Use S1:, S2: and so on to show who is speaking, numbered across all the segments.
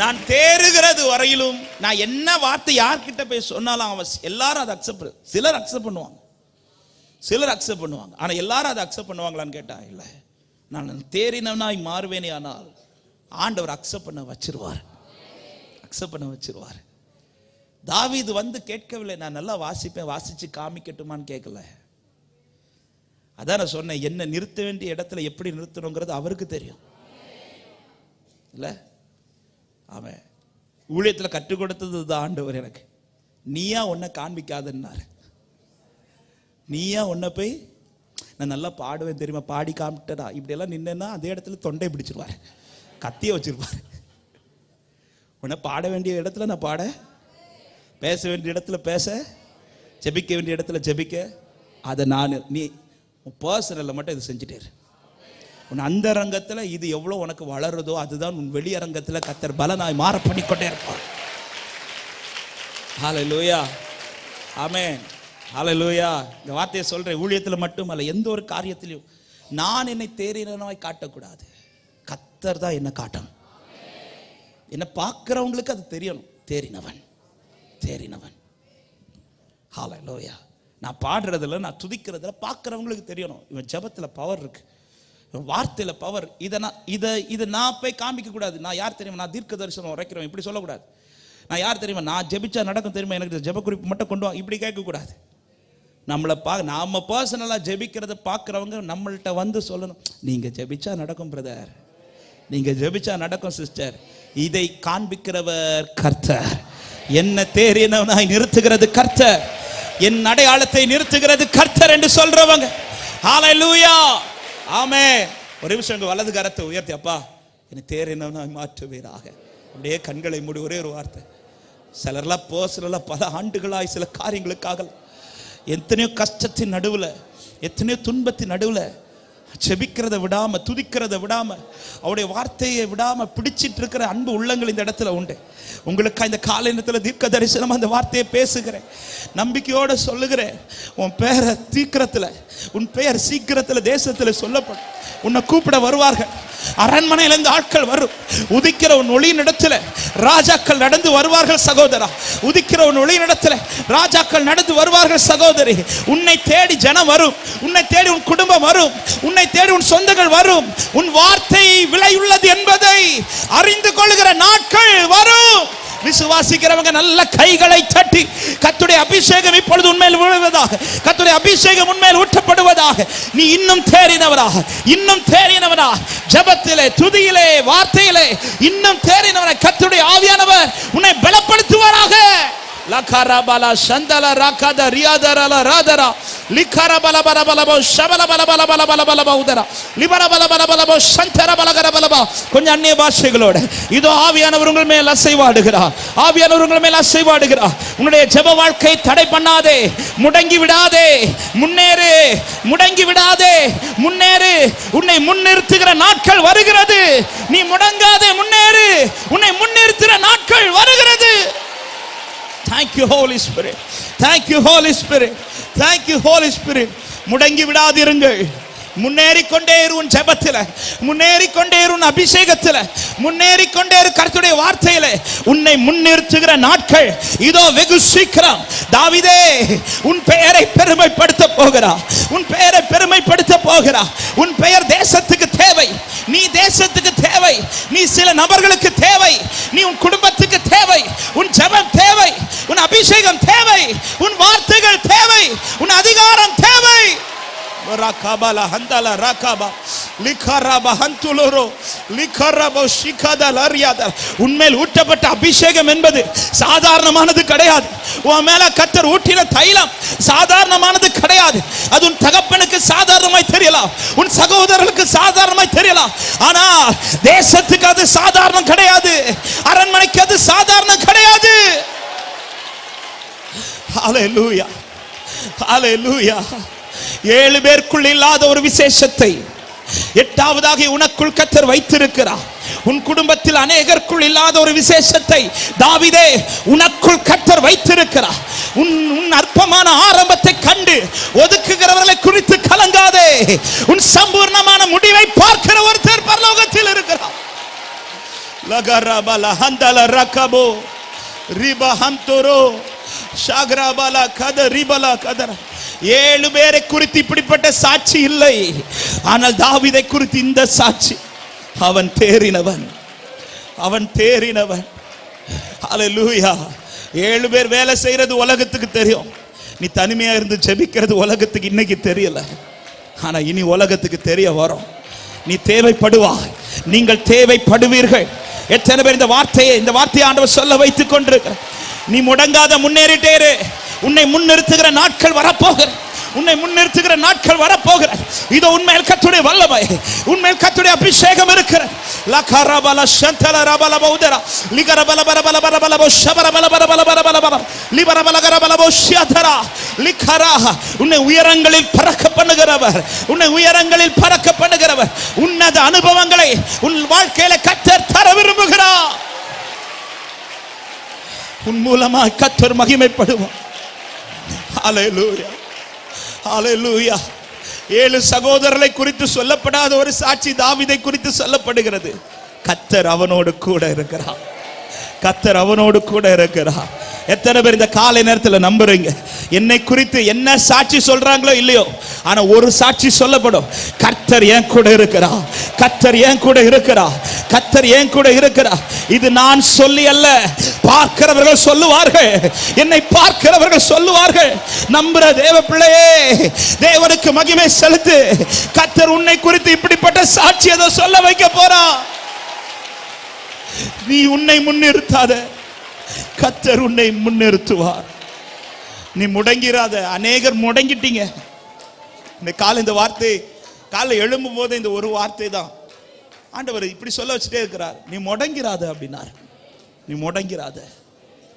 S1: நான் தேறுகிறது வரையிலும் நான் என்ன வார்த்தை யார்கிட்ட போய் சொன்னாலும் அவன் எல்லாரும் அதை அக்செப்ட் சிலர் அக்செப்ட் பண்ணுவாங்க. சிலர் அக்செப்ட் பண்ணுவாங்க. ஆனால் எல்லாரும் அதை அக்செப்ட் பண்ணுவாங்களான்னு கேட்டா இல்லை. நான் தேறினவனாய் மாறுவேனே ஆனால் ஆண்டவர் அக்செப்ட் பண்ண வச்சிருவார். அக்செப்ட் பண்ண வச்சிருவார். இது வந்து கேட்கவில்லை. நான் நல்லா வாசிப்பேன். வாசிச்சு காமிக்கட்டுமான்னு கேட்கல. அதான் நான் சொன்னேன். என்ன நிறுத்த வேண்டிய இடத்துல எப்படி நிறுத்தணுங்கிறது அவருக்கு தெரியும். இல்லை? அவன் ஊழியத்தில் கற்றுக் கொடுத்தது தான் ஆண்டவர் எனக்கு. நீயா உன்னை காண்பிக்காதன்னாரு. நீயா உன்னை போய் நான் நல்லா பாடுவேன் தெரியுமா? பாடி காமிட்டடா. இப்படியெல்லாம் நின்னேன்னா அதே இடத்துல தொண்டை பிடிச்சிருவார். கத்திய வச்சிருப்பார். உன்னை பாட வேண்டிய இடத்துல நான் பாட பேச வேண்டிய இடத்துல பேச ஜெபிக்க வேண்டிய இடத்துல ஜெபிக்க அதை நான் நீ உன் பர்சனலில் மட்டும் இது செஞ்சுட்டேரு. உன் அந்த ரங்கத்தில் இது எவ்வளோ உனக்கு வளருதோ அதுதான் உன் வெளியரங்கத்தில் கத்தர் பலனாய் மாற பண்ணிக்கொண்டே இருப்பார். ஹalleluya ஆமென் லூயா இந்த வார்த்தையை சொல்கிறேன் ஊழியத்தில் மட்டுமல்ல எந்த ஒரு காரியத்திலையும் நான் என்னை தேறினவனாய் காட்டக்கூடாது. கத்தர் தான் என்னை காட்டணும். என்னை பார்க்குறவங்களுக்கு அது தெரியணும். தேறினவன். தேறினவன். லோயா நான் பாடுறதுல நான் துதிக்கிறதுல பார்க்குறவங்களுக்கு தெரியணும். இவன் ஜெபத்தில் பவர் இருக்கு. வார்த்தையில் பவர் இதை நான் இதை இதை நான் போய் காமிக்கக்கூடாது நான் யார் தெரியுமா? நான் தீர்க்க தரிசனம் உரைக்கிறவன். இப்படி சொல்லக்கூடாது நான் யார் தெரியுமா? நான் ஜெபிச்சா நடக்கும் தெரியுமா? எனக்கு ஜெப குறிப்பு மட்டும் கொண்டு வா. இப்படி கேட்கக்கூடாது நம்மளை பா நாம பர்சனலாக ஜெபிக்கிறத பார்க்குறவங்க நம்மள்கிட்ட வந்து சொல்லணும். நீங்கள் ஜெபிச்சா நடக்கும் பிரதர் நீங்கள் ஜெபிச்சா நடக்கும் சிஸ்டர் இதை காண்பிக்கிறவர் கர்த்தர். என்ன தேறினவனாய் நிறுத்துகிறது கர்த்தர். என் அடையாளத்தை நிறுத்துகிறது கர்த்தர் என்று சொல்றவங்க. ஹalleluya ஆமே. ஒரு நிமிஷம் உங்க வலது கரத்தை உயர்த்தி அப்பா என்னை என்ன மாற்றுவீராக. அப்படியே கண்களை மூடி ஒரே ஒரு வார்த்தை. சிலர்லாம் போ சிலர்லாம் பல ஆண்டுகளாய் சில காரியங்களுக்காக எத்தனையோ கஷ்டத்தின் நடுவில் எத்தனையோ துன்பத்தின் நடுவில் செபிக்கிறத விடாம துதிக்கிறத விடாம அவருடைய வார்த்தையை விடாம பிடிச்சிட்டு இருக்கிற அன்பு உள்ளங்கள் இந்த இடத்துல உண்டு. உங்களுக்கு இந்த காலை நேரத்தில் தீர்க்க தரிசனம் அந்த வார்த்தையை பேசுகிறேன். நம்பிக்கையோட சொல்லுகிறேன். உன் பெயரை தீக்கிரத்தில் உன் பெயர் சீக்கிரத்தில் தேசத்தில் சொல்லப்படும். உன்னை கூப்பிட வருவார்கள். அரண்மனையிலிருந்து ஆட்கள் வரும். உதிக்கிற உன் ஒளியின் இடத்துல ராஜாக்கள் நடந்து வருவார்கள் சகோதரா. உதிக்கிற உன் ஒளியின் இடத்துல ராஜாக்கள் நடந்து வருவார்கள் சகோதரி. உன்னை தேடி ஜனம் வரும். உன்னை தேடி உன் குடும்பம் வரும். உன்னை தேடி உன் சொந்தங்கள் வரும். உன் வார்த்தை விலையுள்ளது என்பதை அறிந்து கொள்கிற நாட்கள் வரும். விசுவாசிக்கிறவங்க நல்ல கைகளை தட்டி கத்துடைய அபிஷேகம் இப்பொழுது உண்மையில் விழுவதாக கத்துடைய அபிஷேகம் உண்மையில் ஊற்றப்படுவதாக நீ இன்னும் தேறினவராக இன்னும் தேறினவனாக ஜபத்திலே துதியிலே வார்த்தையிலே இன்னும் தேறினவராக கத்துடைய ஆவியானவர் உன்னை பலப்படுத்துவாராக. லகரபல சந்தல ரகத ரியாதரல ராதரா லிக்கர பல பல பல பல ஷபல பல பல பல பல பல பௌதரா லிபர பல பல பலபோ சந்தர பலகர பலபா பல கொஞ்சம் அந்நிய பாஷைகளோட இதோ ஆவியானவர் உங்கள் மேல் அசைவாடுகிறார் ஆவியானவர் உங்கள் மேல் அசைவாடுகிறார் உன்னுடைய ஜெப வாழ்க்கை தடை பண்ணாதே முடங்கி விடாதே முன்னேறு முடங்கி விடாதே முன்னேறு உன்னை முன்னிறுத்துகிற நாட்கள் வருகிறது நீ முடங்காதே முன்னேறு உன்னை முன்னிறுத்துகிற நாட்கள் வருகிறது Thank you, Holy Spirit. Thank you, Holy Spirit. Thank you, Holy முடங்கி விடாதிருங்கள் முன்னேறி கொண்டே இருவன் உன் முன்னேறி கொண்டே இருவன் அபிஷேகத்தில் முன்னேறி கொண்டே இரு கருத்துடைய வார்த்தையில உன்னை முன்னிறுத்துகிற நாட்கள் இதோ வெகு சீக்கிரம் தாவிதே உன் பெயரை பெருமைப்படுத்த போகிறா உன் பெயரை பெருமைப்படுத்த போகிறா உன் பெயர் தேசத்துக்கு தேவை நீ தேசத்துக்கு தேவை. நீ சில நபர்களுக்கு தேவை. நீ உன் குடும்பத்துக்கு தேவை. உன் ஜபம் தேவை. உன் அபிஷேகம் தேவை. உன் வார்த்தைகள் தேவை. உன் அதிகாரம் தேவை. ராகாபாலா ஹந்தாலா ராகாபா லிகரப அரியாதல் உன்மேல் ஊட்டப்பட்ட அபிஷேகம் என்பது சாதாரணமானது கிடையாது. உன் மேல கத்தர் ஊட்டின தைலம் சாதாரணமானது கிடையாது. அது உன் தகப்பனுக்கு சாதாரணமாய் தெரியலாம். உன் சகோதரர்களுக்கு சாதாரணமாய் தெரியலாம். ஆனா தேசத்துக்கு அது சாதாரணம் கிடையாது. அரண்மனைக்கு அது சாதாரணம் கிடையாது. ஏழு பேருக்குள் இல்லாத ஒரு விசேஷத்தை எட்டாவதாக உனக்குள் கத்தர் வைத்திருக்கிறார். உன் குடும்பத்தில் அநேகருக்குள் இல்லாத ஒரு விசேஷத்தை தாவிதே உனக்குள் கத்தர் வைத்திருக்கிறார். உன் உன் அற்பமான ஆரம்பத்தை கண்டு ஒதுக்குகிறவர்களை குறித்து கலங்காதே. உன் சம்பூர்ணமான முடிவை பார்க்கிற ஒருத்தர் பரலோகத்தில் இருக்கிறார். லகரபல ஹந்தல ரகபோ ரிப ஹந்தோரோ ஷாகரபல கத ரிபல கதர. ஏழு பேரை குறித்து இப்படிப்பட்ட சாட்சி இல்லை. ஆனால் தாவிதை குறித்து இந்த சாட்சி. அவன் தேறினவன். அவன் தேறினவன். அல்லேலூயா ஏழு பேர் வேலை செய்யறது உலகத்துக்கு தெரியும். நீ தனிமையா இருந்து ஜெபிக்கிறது உலகத்துக்கு இன்னைக்கு தெரியல. ஆனா இனி உலகத்துக்கு தெரிய வரும். நீ தேவைப்படுவாய். நீங்கள் தேவைப்படுவீர்கள். எத்தனை பேர் இந்த வார்த்தையை இந்த வார்த்தையை ஆண்டவர் சொல்ல வைத்துக் கொண்டிருக்க நீ முடங்காத முன்னேறிட்டேரு உன்னை முன்னிறுத்துகிற நாட்கள் வரப்போகிறது உன்னை முன்னிறுத்துகிற நாட்கள் வரப்போகிறது இதோ உண்மையில் கத்துடைய வல்லமை உண்மையில் கத்துடைய அபிஷேகம் இருக்கிறது லகரபல சந்தல ரபல பௌதரா லிகரபல பல பல பல பல பல ஷபர பல பல பல பல பல கர ஷியதரா லிகரா உன்னை உயரங்களில் பறக்க பண்ணுகிறவர் உன்னை உயரங்களில் பறக்க பண்ணுகிறவர் உன்னத அனுபவங்களை உன் வாழ்க்கையில கத்தர் தர விரும்புகிறார் உன் மூலமா கத்தர் மகிமைப்படுவார் அலையலூயா அலையலூயா ஏழு சகோதரரை குறித்து சொல்லப்படாத ஒரு சாட்சி தாவிதை குறித்து சொல்லப்படுகிறது. கத்தர் அவனோடு கூட இருக்கிறார். கத்தர் அவனோடு கூட இருக்கிறார். எத்தனை பேர் இந்த காலை நேரத்தில் நம்புறீங்க? என்னை குறித்து என்ன சாட்சி சொல்றாங்களோ இல்லையோ ஆனா ஒரு சாட்சி சொல்லப்படும். கர்த்தர் ஏன் கூட இருக்கிறா கர்த்தர் ஏன் கூட இருக்கிறா கர்த்தர் ஏன் கூட இருக்கிறா இது நான் சொல்லி அல்ல பார்க்கிறவர்கள் சொல்லுவார்கள். என்னை பார்க்கிறவர்கள் சொல்ல சொல்லுகிறார்கள். நம்புற தேவ பிள்ளையே தேவனுக்கு மகிமை செலுத்து. கத்தர் உன்னை குறித்து இப்படிப்பட்ட சாட்சி அதை சொல்ல வைக்க போறா. நீ உன்னை முன்னிறுத்தாத. கத்தர் உன்னை முன்னிறுத்துவார். நீ முடங்கிறாத அநேகர் முடங்கிட்டீங்க. இந்த கால இந்த வார்த்தை காலை எழும்பும் போது இந்த ஒரு வார்த்தை தான். ஆண்டவர் இப்படி சொல்ல வச்சுட்டே இருக்கிறார். நீ முடங்கிறாத அப்படின்னார். நீ முடங்கிறாத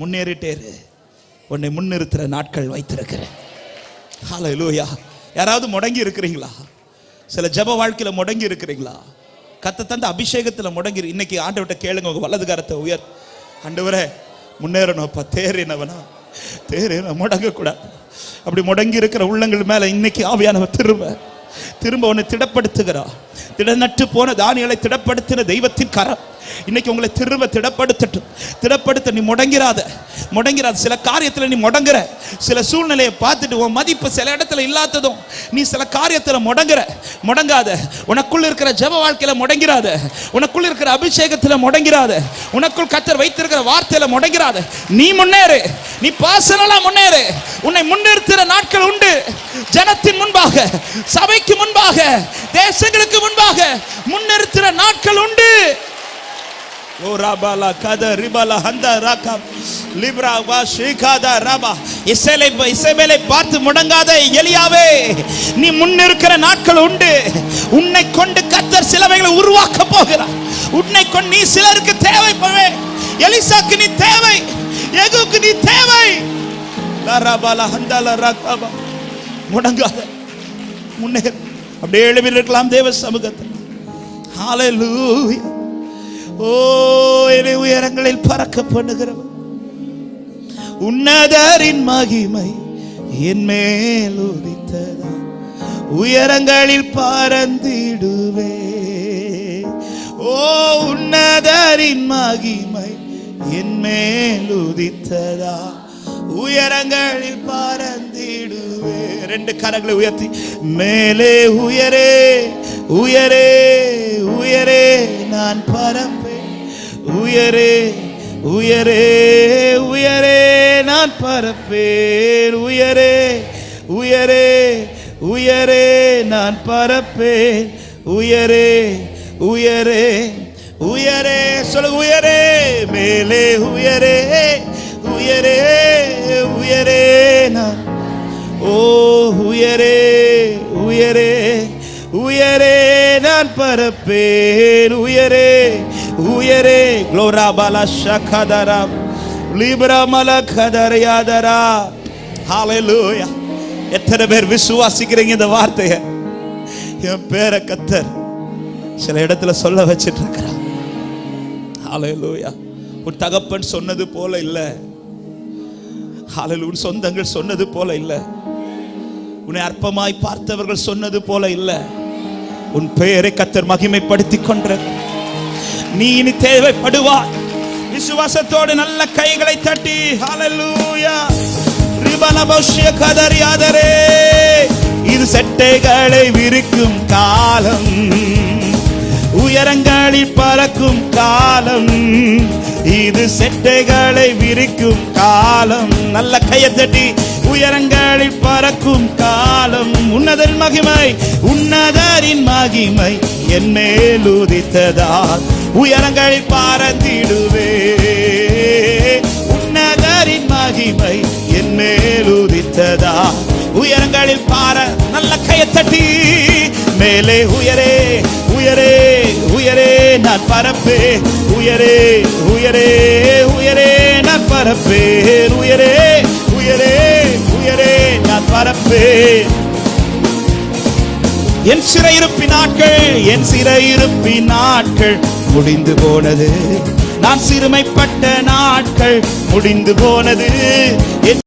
S1: முன்னேறிட்டே இரு. உன்னை முன்னிறுத்துற நாட்கள் வைத்திருக்கிறேன். ஹalleluya. யாராவது முடங்கி இருக்கிறீங்களா? சில ஜெப வாழ்க்கையில முடங்கி இருக்கிறீங்களா? கத்த தந்த அபிஷேகத்துல முடங்கி இரு- இன்னைக்கு ஆண்டவர்கிட்ட கேளுங்க உங்க வலதுகாரத்தை உயர். ஆண்டவரே முன்னேறணும்ப்பா தேறினவனா? தேறின முடங்கக்கூடாது. அப்படி முடங்கி இருக்கிற உள்ளங்கள் மேல இன்னைக்கு ஆவியானவர் திரும்ப. திரும்ப உன்னை திடப்படுத்துகிறா. திடநட்டு போன தானியலை திடப்படுத்தின தெய்வத்தின் கரம். இன்னைக்கு உங்களை திரும்ப திடப்படுத்தட்டும். திடப்படுத்த நீ முடங்கிறாத. முடங்கிறாத. சில காரியத்தில் நீ முடங்குற. சில சூழ்நிலையை பார்த்துட்டு உன் மதிப்பு சில இடத்துல இல்லாததும் நீ சில காரியத்தில் முடங்குற. முடங்காத. உனக்குள்ள இருக்கிற ஜெப வாழ்க்கையில் முடங்கிறாத. உனக்குள்ள இருக்கிற அபிஷேகத்தில் முடங்கிறாத. உனக்குள் கத்தர் வைத்திருக்கிற வார்த்தையில் முடங்கிறாத. நீ முன்னேறு. நீ பாசனலா முன்னேறு. உன்னை முன்னிறுத்துற நாட்கள் உண்டு. ஜனத்தின் முன்பாக சபைக்கு முன்பாக தேசங்களுக்கு முன்பாக முன்னிறுத்துற நாட்கள் உண்டு. ஓ ராபாலா கத ரிபாலா ஹந்த ராகா லிப்ரா வா ஷீகாதா ராபா. இசைலை இசைமேலை பார்த்து முடங்காத எலியாவே நீ முன்னிருக்கிற நாட்கள் உண்டு. உன்னை கொண்டு கத்தர் சிலவைகளை உருவாக்க போகிறார். உன்னை கொண்டு நீ சிலருக்கு தேவைப்படுவே. எலிசாக்கு நீ தேவை. எகுக்கு நீ தேவை? லராபாலா ஹந்தாலா ராகாபா முடங்காத. முன்னேறு அப்படியே எழுவில் இருக்கலாம் தேவ சமூகத்தில். ஹalleluya ஓ என்னை உயரங்களில் பறக்க பண்ணுகிறவர் உன்னதரின் மகிமை என் மேல் உதித்ததா. உயரங்களில் பறந்திடுவே. ஓ உன்னதரின் மகிமை என்மேல் உதித்ததா? உயரங்களில் பறந்திடுவே. ரெண்டு கரங்களை உயர்த்தி. மேலே உயரே உயரே உயரே நான் பறப்பேன் உயரே உயரே உயரே நான் பரப்பேன். உயரே உயரே உயரே நான் பரப்பேன். உயரே உயரே உயரே. சொல்லு உயரே. மேலே உயரே உயரே உயரே நான். ஓ உயரே உயரே உயரே நான் பரப்பேன். உயரே உயரே க்ளோரா பாலா ஷகதரா லிப்ரா மல கதரியாதரா ஹalleluya எத்தனை பேர் விசுவாசிக்கிறீங்க இந்த வார்த்தையை? என் பேரை கத்தர் சில இடத்துல சொல்ல வச்சிட்டு இருக்கிறான் ஹalleluya உன் தகப்பன் சொன்னது போல இல்லை. உன் சொந்தங்கள் சொன்னது போல இல்லை. உன்னை அற்பமாய் பார்த்தவர்கள் சொன்னது போல இல்லை. உன் பெயரை கத்தர் மகிமைப்படுத்திக் கொன்ற நீ இனி தேவைப்படுவாய். விசுவாசத்தோடு நல்ல கைகளை தட்டி. ஹalleluya ரிபனபோஷ்ய கதறியாதரே. இது செட்டைகளை விரிக்கும் காலம். உயரங்களில் பறக்கும் காலம். இது செட்டைகளை விரிக்கும் காலம். நல்ல கையத்தட்டி தட்டி உயரங்களில் பறக்கும் காலம். உன்னதன் மகிமை உன்னதரின் மகிமை என் மேல் உதித்ததால் உயரங்களில் பறந்திடுவே. உன்னதரின் மகிமை என் மேல் உதித்ததா உயரங்களில் பார நல்ல கையை தட்டி மேலே உயரே உயரே. உயரே நான் பரப்பே. உயரே உயரே உயரே நான் பரப்பே. உயரே உயரே உயரே நான் பரப்பே. என் சிறையிருப்பின் நாட்கள் என் சிறையிருப்பின் நாட்கள் முடிந்து போனது. நான் சிறுமைப்பட்ட நாட்கள் முடிந்து போனது. என்